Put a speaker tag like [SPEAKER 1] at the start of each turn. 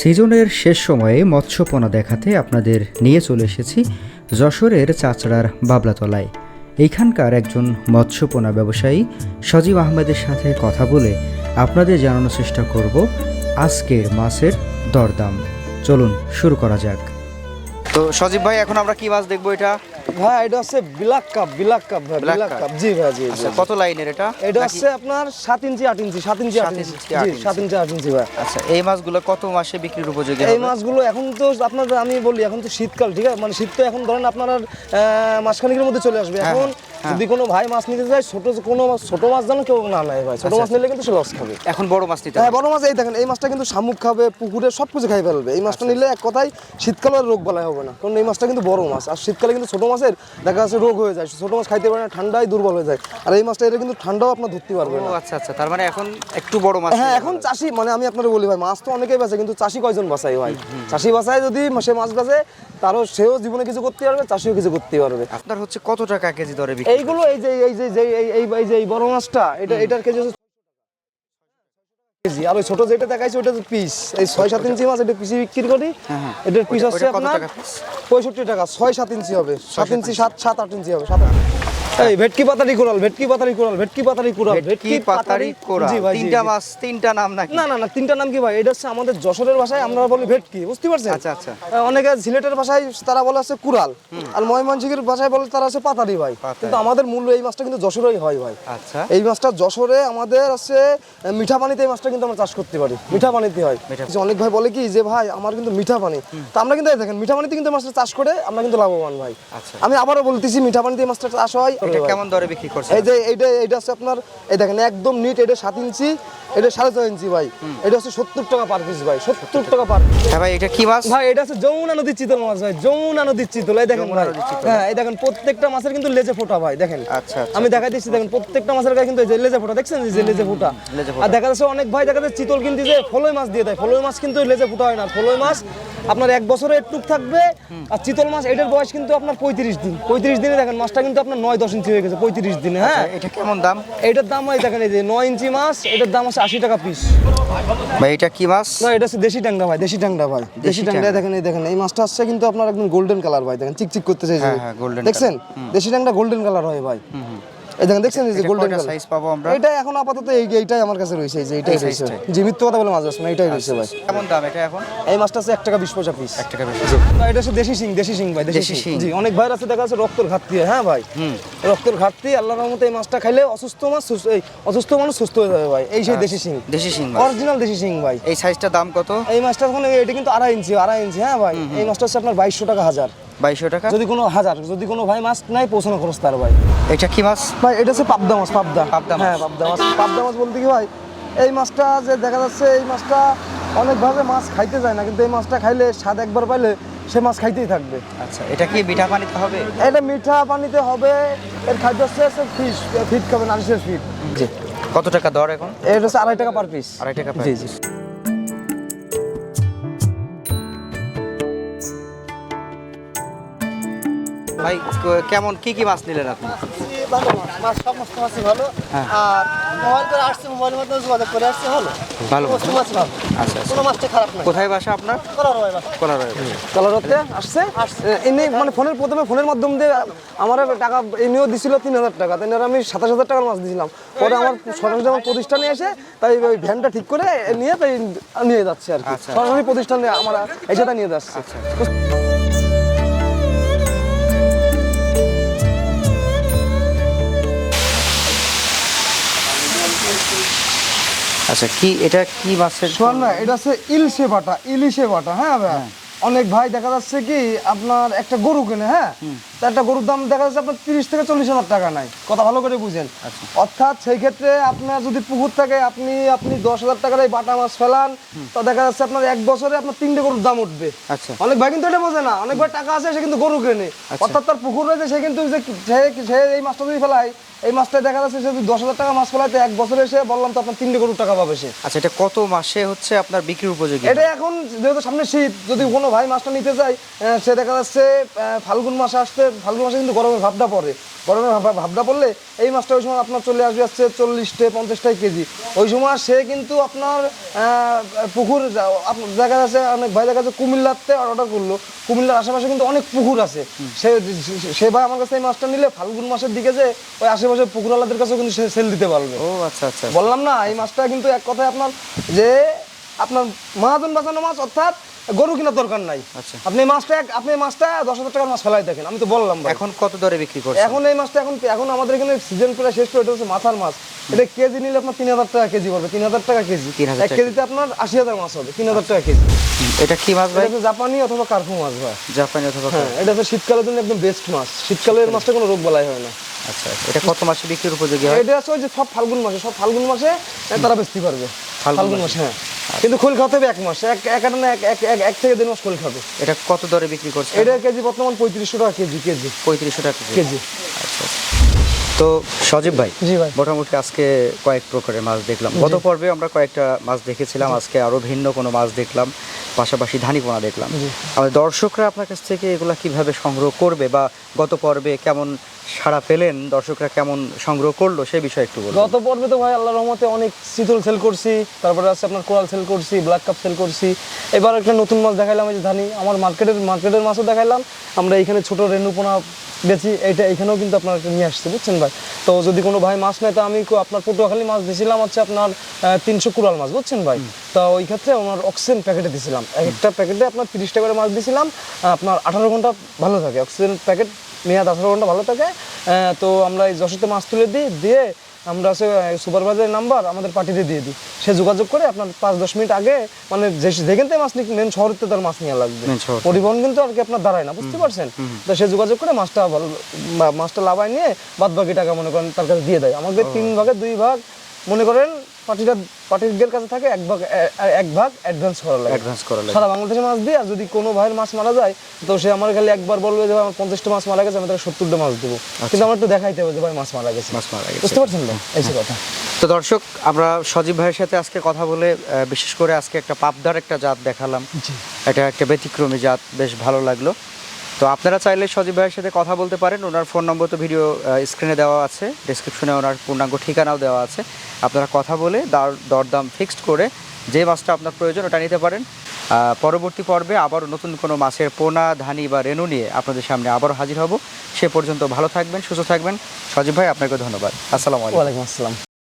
[SPEAKER 1] সিজনের শেষ সময়ে মৎস্যপনা দেখাতে আপনাদের নিয়ে চলে এসেছি যশোরের চাচড়ার বাবলাতলায়। এইখানকার একজন মৎস্যপনা ব্যবসায়ী সজীব আহমেদের সাথে কথা বলে আপনাদের জানানোর চেষ্টা করব আজকের মাছের দরদাম। চলুন শুরু করা যাক। তো সজীব ভাই, এখন আমরা কি মাছ দেখব এটা?
[SPEAKER 2] ভাই এটা হচ্ছে ব্ল্যাক কাপ ব্ল্যাক কাপ ভাই ব্ল্যাক কাপ জি ভাই জি জি।
[SPEAKER 1] আচ্ছা কত লাইনের এটা
[SPEAKER 2] এটা হচ্ছে আপনার সাত ইঞ্চি আট ইঞ্চি সাত ইঞ্চি আট
[SPEAKER 1] সাত
[SPEAKER 2] ইঞ্চি
[SPEAKER 1] ইঞ্চি,
[SPEAKER 2] জি
[SPEAKER 1] ইঞ্চি।
[SPEAKER 2] সাত ইঞ্চি আট ইঞ্চি ভাই
[SPEAKER 1] আচ্ছা এই মাছগুলো কত মাসে বিক্রির উপযোগী
[SPEAKER 2] এই? মাছগুলো এখন তো আপনার আমি বলি এখন তো শীতকাল ঠিক আছে মানে শীত তো এখন ধরেন আপনার মাসখানেকের মধ্যে চলে আসবে
[SPEAKER 1] হ্যাঁ,
[SPEAKER 2] এখন
[SPEAKER 1] হ্যাঁ।
[SPEAKER 2] যদি কোনো ভাই মাছ নিতে যায় ছোট কোনো মাছ- ছোট মাছ যেন কেউ না নেয় ভাই। ছোট
[SPEAKER 1] আচ্ছা,
[SPEAKER 2] মাছ নিলে কিন্তু সে লস খাবে।
[SPEAKER 1] এখন বড় মাছ নিতে
[SPEAKER 2] হ্যাঁ বড় মাছ এই দেখেন এই মাছটা কিন্তু শামুক খাবে পুকুরে সব কিছু খাই ফেলবে। এই মাছটা নিলে এক কথায় শীতকালে রোগ বালাই হবে না। কারণ এই মাছটা কিন্তু বড় মাছ। আর শীতকালে কিন্তু ছোট মাছের দেখা যাচ্ছে রোগ হয়ে যায়। ছোট মাছ খাইতে পারে না ঠান্ডায় দুর্বল হয়ে যায়। আর এই মাছটা এটা কিন্তু ঠান্ডাও আপনার ধরতে পারবে না।
[SPEAKER 1] আচ্ছা আচ্ছা। তার মানে এখন একটু বড় মাছ
[SPEAKER 2] হ্যাঁ এখন চাষি মানে আমি আপনাকে বলি ভাই মাছ তো অনেকেই বাঁচে কিন্তু চাষি কয়জন বাঁচায় ভাই? চাষি বাঁচায় যদি সে মাছ বাঁচে তারও সেও জীবনে কিছু করতে পারবে চাষিও কিছু করতে পারবে।
[SPEAKER 1] আপনার হচ্ছে কত টাকা কেজি দরে বিক্রি
[SPEAKER 2] এইগুলো এই যে এই যে এই এই এই যে এই বড় মাছটা এটা এটার কেজি হচ্ছে কেজি আর ওই ছোট যেটা দেখাইছে ওটা পিস। এই ছয় সাত ইঞ্চি মাছ এটা পিসি বিক্রি করি।
[SPEAKER 1] হ্যাঁ, হ্যাঁ।
[SPEAKER 2] এটার পিস হচ্ছে আপনার? পঁয়ষট্টি টাকা ছয় সাত ইঞ্চি হবে। সাত ইঞ্চি সাত সাত আট ইঞ্চি হবে সাত এই ভেটকি পাতারি কোরাল ভেটকি পাতারি কোরাল ভেটকি পাতারি কোরাল
[SPEAKER 1] ভেটকি পাতারি কোরা
[SPEAKER 2] জি ভাই
[SPEAKER 1] তিনটা মাছ তিনটা নাম নাকি?
[SPEAKER 2] না না না তিনটা নাম কি ভাই? এটা হচ্ছে আমাদের যশোরের ভাষায় আমরা বলি ভেটকি বুঝতে পারছেন?
[SPEAKER 1] আচ্ছা, আচ্ছা।
[SPEAKER 2] অনেকে সিলেটের ভাষায় তারা বলে হচ্ছে কুরাল আর ময়মনসিংহের ভাষায় বলে তারা হচ্ছে পাতারি ভাই। কিন্তু আমাদের মূল্য এই মাছটা কিন্তু যশোরেই হয় ভাই।
[SPEAKER 1] আচ্ছা।
[SPEAKER 2] এই মাছটা যশোরে আমাদের আছে মিঠা পানিতে এই মাছটা কিন্তু আমরা চাষ করতে পারি। মিঠা পানিতে হয় অনেক ভাই বলে কি যে ভাই আমার কিন্তু মিঠা পানি তা আমরা কিন্তু দেখেন মিঠা পানিতে কিন্তু মাছটা চাষ করে আমরা কিন্তু লাভবান ভাই।
[SPEAKER 1] আচ্ছা।
[SPEAKER 2] আমি আবারও বলতেছি মিঠা পানিতে মাছটা চাষ হয়
[SPEAKER 1] এটা কেমন দরে বিক্রি করছেন?
[SPEAKER 2] এই যে এইটা এইটা হচ্ছে আপনার এই দেখেন একদম নিট এটা সাত ইঞ্চি এটা সাড়ে ছয় ইঞ্চি ভাই। এটা হচ্ছে সত্তর টাকা পার পিস ভাই সত্তর টাকা পার
[SPEAKER 1] হ্যাঁ ভাই এটা কি মাছ?
[SPEAKER 2] ভাই এটা হচ্ছে যমুনা নদীর চিতল মাছ ভাই যমুনা নদীর চিতল এই দেখেন ভাই। হ্যাঁ এই দেখেন প্রত্যেকটা মাছের কিন্তু লেজে ফোটা ভাই দেখেন।
[SPEAKER 1] আচ্ছা, আচ্ছা।
[SPEAKER 2] আমি দিচ্ছি দেখেন প্রত্যেকটা মাছের গায়ে কিন্তু এই যে লেজে ফোটা দেখছেন যে লেজে ফোটা? আর দেখা যাচ্ছে অনেক ভাই দেখা যাচ্ছে চিতল কিন্তু যে ফলই মাছ দিয়ে দেয় ফলই মাছ কিন্তু লেজে ফোটা হয় না। ফলই মাছ আপনার এক বছরে একটু থাকবে আর চিতল মাছ এটার বয়স কিন্তু আপনার পঁয়ত্রিশ দিন। পঁয়ত্রিশ দিনে দেখেন মাছটা কিন্তু আপনার নয় দশ ইঞ্চি হয়ে গেছে পঁয়ত্রিশ দিনে হ্যাঁ?
[SPEAKER 1] এটা কেমন দাম?
[SPEAKER 2] এটার দাম হয় দেখেন এই যে নয় ইঞ্চি মাছ এটার দাম আছে আশি টাকা পিস
[SPEAKER 1] ভাই এটা কি মাছ?
[SPEAKER 2] না এটা হচ্ছে দেশি ট্যাংরা ভাই দেশি ট্যাংরা ভাই। দেশি ট্যাংরা। দেখেন এই দেখেন এই মাছটা আসছে কিন্তু আপনার একদম গোল্ডেন কালার ভাই দেখেন চিকচিক করতে চাইছে।
[SPEAKER 1] হ্যাঁ, হ্যাঁ,
[SPEAKER 2] দেখছেন? দেশি ট্যাংরা গোল্ডেন কালার হয় ভাই। এই দেখেন দেখছেন যে গোল্ডেন
[SPEAKER 1] সাইজ পাবো আমরা?
[SPEAKER 2] এটা এখন আপাতত এই এইটাই আমার কাছে রয়েছে এই যে এইটাই রয়েছে? মিথ্যে কথা বলে মাছ না এইটাই রয়েছে ভাই।
[SPEAKER 1] কেমন দাম এটা এখন?
[SPEAKER 2] এই মাছটা আছে এক টাকা বিশ পয়সা পিস
[SPEAKER 1] এক টাকা বেশি
[SPEAKER 2] ভাই, এটা হচ্ছে দেশি সিং দেশি সিং ভাই দেশি সিং। জি অনেক ভাইয়ের আছে দেখা যাচ্ছে রক্তর ঘাটতি হ্যাঁ। ভাই? রক্তর ঘাটতি আল্লাহর রহমতে এই মাছটা খাইলে অসুস্থ মাছ সুস্থ- এই অসুস্থ মানুষ সুস্থ হয়ে যাবে ভাই। এই সেই দেশি সিং
[SPEAKER 1] দেশি মাছ
[SPEAKER 2] অরিজিনাল দেশি সিং ভাই।
[SPEAKER 1] এই সাইজটা দাম কত?
[SPEAKER 2] এই মাছটা এখন এটা কিন্তু আড়াই ইঞ্চি আড়াই ইঞ্চি হ্যাঁ ভাই? এই মাছটা হচ্ছে আপনার বাইশশো টাকা হাজার।
[SPEAKER 1] বাইশশো টাকা?
[SPEAKER 2] যদি কোনো হাজার যদি কোনো ভাই মাছ নাই পৌঁছানো খরচ তার ভাই।
[SPEAKER 1] এটা কি মাছ?
[SPEAKER 2] ভাই এটা হচ্ছে পাবদা মাছ পাবদা।
[SPEAKER 1] পাবদা
[SPEAKER 2] হ্যাঁ পাবদা মাছ। পাবদা মাছ বলতে কি ভাই এই মাছটা যে দেখা যাচ্ছে এই মাছটা অনেকভাবে মাছ খাইতে যায় না কিন্তু এই মাছটা খাইলে স্বাদ একবার পাইলে সে মাছ খাইতেই থাকবে।
[SPEAKER 1] আচ্ছা এটা কি মিঠা পানিতে হবে?
[SPEAKER 2] এটা মিঠা পানিতে হবে এর খাদ্য হচ্ছে ফিশ ফিট খাবে নারিশের ফিট জি।
[SPEAKER 1] কত টাকা দর এখন?
[SPEAKER 2] এটা হচ্ছে আড়াই টাকা পার পিস
[SPEAKER 1] আড়াই টাকা
[SPEAKER 2] জি জি।
[SPEAKER 3] ভালো
[SPEAKER 1] আচ্ছা আচ্ছা।
[SPEAKER 3] কোনো মাছটা খারাপ নয়
[SPEAKER 1] কোথায় বাসা আপনার?
[SPEAKER 3] মাছ
[SPEAKER 2] কালারতে আসছে। এনে মানে ফোনের প্রথমে ফোনের মাধ্যম দিয়ে আমার টাকা এনেও দিছিল তিন হাজার টাকা। তাই আমি সাতাশ হাজার টাকার মাছ দিয়েছিলাম পরে আমার সরাসরি আমার প্রতিষ্ঠানে এসে তাই ওই ভ্যানটা ঠিক করে নিয়ে তাই নিয়ে যাচ্ছে আর কি।
[SPEAKER 1] আচ্ছা।
[SPEAKER 2] সরাসরি প্রতিষ্ঠানে আমার এসে তাই নিয়ে যাচ্ছে।
[SPEAKER 1] আচ্ছা কি এটা কি মাছের
[SPEAKER 2] শোন না এটা হচ্ছে ইলশে বাটা ইলিশে বাটা হ্যাঁ ভাই? অনেক ভাই দেখা যাচ্ছে কি আপনার একটা গরু কেনে হ্যাঁ? একটা গরুর দাম দেখা যাচ্ছে আপনার তিরিশ থেকে চল্লিশ হাজার টাকা নাই। কথা ভালো করে বুঝেন। অর্থাৎ সেই ক্ষেত্রে আপনার যদি পুকুর থাকে আপনি আপনি দশ হাজার টাকার এই বাটা মাছ ফেলান তো দেখা যাচ্ছে আপনার এক বছরে আপনার তিনটে গরুর দাম উঠবে।
[SPEAKER 1] আচ্ছা।
[SPEAKER 2] অনেক ভাই কিন্তু এটা বোঝে না। অনেক ভাই টাকা আছে সে কিন্তু গরু কেনে। অর্থাৎ তার পুকুর রয়েছে সে কিন্তু সে- সে এই মাছটা যদি ফেলায় এই মাছটা দেখা যাচ্ছে যদি দশ হাজার টাকা মাছ ফেলায় তো এক বছরে এসে বললাম তো আপনার তিনটে গরুর টাকা পাবে সে।
[SPEAKER 1] আচ্ছা এটা কত মাসে হচ্ছে আপনার বিক্রির উপযোগী?
[SPEAKER 2] এটা এখন যেহেতু সামনে শীত যদি কোনো ভাই মাছটা নিতে চায় সে দেখা যাচ্ছে ফাল্গুন মাসে আসতে ফাল্গুন মাসে কিন্তু গরমের ভাবটা পড়ে। গরমের ভাবটা পড়লে এই মাছটা ওই সময় আপনার চলে আসবে আসছে চল্লিশটে পঞ্চাশটাই কেজি। ওই সময় সে কিন্তু আপনার পুকুর দেখা যাচ্ছে অনেক ভাই দেখা যাচ্ছে কুমিল্লাতে অর্ডার করল। কুমিল্লার আশেপাশে কিন্তু অনেক পুকুর আছে। সে সে ভাই আমার কাছে এই মাছটা নিলে ফাল্গুন মাসের দিকে যে ওই আশেপাশে পুকুরওয়ালাদের কাছেও কিন্তু সে সেল দিতে পারবে।
[SPEAKER 1] ও আচ্ছা আচ্ছা
[SPEAKER 2] বললাম না এই মাছটা কিন্তু এক কথায় আপনার যে আপনার মহাজন বাঁচানো মাছ অর্থাৎ গরু কেনার দরকার নাই।
[SPEAKER 1] আচ্ছা।
[SPEAKER 2] আপনি মাছটা আপনি মাছটা দশ হাজার টাকার মাছ ফেলাই দেখেন আমি তো বললাম
[SPEAKER 1] এখন কত দরে বিক্রি করছে
[SPEAKER 2] এখন এই মাছটা এখন এখন আমাদের এখানে সিজন প্রায় শেষ করে এটা হচ্ছে মাথার মাছ। এটা কেজি নিলে আপনার তিন হাজার টাকা কেজি পড়বে তিন হাজার টাকা কেজি। এক কেজিতে আপনার আশি হাজার মাছ হবে তিন হাজার টাকা কেজি।
[SPEAKER 1] এটা কি মাছ ভাই?
[SPEAKER 2] জাপানি অথবা কার্পু মাছ ভাই।
[SPEAKER 1] জাপানি অথবা
[SPEAKER 2] হ্যাঁ এটা হচ্ছে শীতকালের জন্য একদম বেস্ট মাছ। শীতকালের মাছটা কোনো রোগ বালাই হয় না।
[SPEAKER 1] আচ্ছা আচ্ছা। এটা কত মাসে বিক্রির উপযোগী হয়?
[SPEAKER 2] এটা যে সব ফাল্গুন মাসে সব ফাল্গুন মাসে তারা বেচতে পারবে।
[SPEAKER 1] ফাল্গুন
[SPEAKER 2] মাসে। হ্যাঁ। কিন্তু খোল খাওয়াতে হবে এক মাস। এক এক না এক এক এক- এক থেকে দেড় মাস খোল খাবে।
[SPEAKER 1] এটা কত দরে বিক্রি করছে
[SPEAKER 2] এটা কেজি বর্তমান পঁয়ত্রিশশো টাকা কেজি কেজি।
[SPEAKER 1] পঁয়ত্রিশশো টাকা কেজি।
[SPEAKER 2] কেজি।
[SPEAKER 1] আচ্ছা আচ্ছা। তো সজীব ভাই
[SPEAKER 2] জি ভাই।
[SPEAKER 1] মোটামুটি আজকে কয়েক প্রকারের মাছ দেখলাম। গত পর্বে আমরা কয়েকটা মাছ দেখেছিলাম আজকে আরও ভিন্ন কোনো মাছ দেখলাম। পাশাপাশি ধানিপোনা দেখলাম। আমাদের দর্শকরা আপনার কাছ থেকে এগুলা কীভাবে সংগ্রহ করবে বা গত পর্বে কেমন সাড়া পেলেন দর্শকরা কেমন সংগ্রহ করল সে বিষয়ে একটু বলুন।
[SPEAKER 2] গত পর্বে তো ভাই আল্লাহ রহমতে অনেক শীতল সেল করছি তারপরে আছে আপনার কোরাল সেল করছি ব্ল্যাক কাপ সেল করছি। এবার একটা নতুন মাছ দেখাইলাম এই যে ধানি আমার মার্কেটের মার্কেটের মাছও দেখাইলাম। আমরা এখানে ছোট রেণুপোনা বেছি এটা এখানেও কিন্তু আপনার নিয়ে আসছে বুঝছেন ভাই? তো যদি কোনো ভাই মাছ নেয় তো আমি আপনার পটুয়াখালী মাছ দিয়েছিলাম হচ্ছে আপনার তিনশো কুড়াল মাছ বুঝছেন ভাই? তো ওই ক্ষেত্রে ওনার অক্সিজেন প্যাকেটে দিয়েছিলাম এক একটা প্যাকেটে আপনার তিরিশ টাকা করে মাছ দিয়েছিলাম আপনার আঠারো ঘণ্টা ভালো থাকে। অক্সিজেন প্যাকেট মেয়াদ আঠারো ঘণ্টা ভালো থাকে। তো আমরা এই যশোতে মাছ তুলে দিই দিয়ে আমরা হচ্ছে সুপারভাইজারের নাম্বার আমাদের পার্টিতে দিয়ে দিই। সে যোগাযোগ করে আপনার পাঁচ দশ মিনিট আগে মানে যে যেখান থেকে মাছ নিক মেন শহরের তার মাছ নিয়ে লাগবে। পরিবহন কিন্তু আর কি আপনার দাঁড়ায় না বুঝতে পারছেন? তো সে যোগাযোগ করে মাছটা ভালো মাছটা লাভায় নিয়ে বাদ বাকি টাকা মনে করেন তার কাছে দিয়ে দেয়। আমাদের তিন ভাগে দুই ভাগ মনে করেন পার্টিটা পার্টির কাছে থাকে এক ভাগ এক ভাগ অ্যাডভান্স করা লাগে।
[SPEAKER 1] অ্যাডভান্স করা লাগে।
[SPEAKER 2] সারা বাংলাদেশে মাছ দিই আর যদি কোনো ভাইয়ের মাছ মারা যায় তো সে আমার খালি একবার বলবে যে আমার পঞ্চাশটা মাছ মারা গেছে আমি তাকে সত্তরটা মাছ দেবো। কিন্তু আমার একটু দেখাইতে হবে যে ভাই মাছ মারা গেছে।
[SPEAKER 1] মাছ মারা গেছে।
[SPEAKER 2] বুঝতে পারছেন তো এই কথা।
[SPEAKER 1] তো দর্শক আমরা সজীব ভাইয়ের সাথে আজকে কথা বলে বিশেষ করে আজকে একটা পাবদার একটা জাত দেখালাম। এটা একটা ব্যতিক্রমী জাত বেশ ভালো লাগল। তো আপনারা চাইলে সজীব ভাইয়ের সাথে কথা বলতে পারেন। ওনার ফোন নম্বর তো ভিডিও স্ক্রিনে দেওয়া আছে। ডিসক্রিপশনে ওনার পূর্ণাঙ্গ ঠিকানাও দেওয়া আছে। আপনারা কথা বলে দর- দরদাম ফিক্সড করে যে মাছটা আপনার প্রয়োজন ওটা নিতে পারেন। পরবর্তী পর্বে আবারও নতুন কোনো মাছের পোনা, ধানি বা রেনু নিয়ে আপনাদের সামনে আবারও হাজির হব। সে পর্যন্ত ভালো থাকবেন, সুস্থ থাকবেন। সজীব ভাই, আপনাকে ধন্যবাদ। আসসালামু আলাইকুম।
[SPEAKER 2] আসসালাম।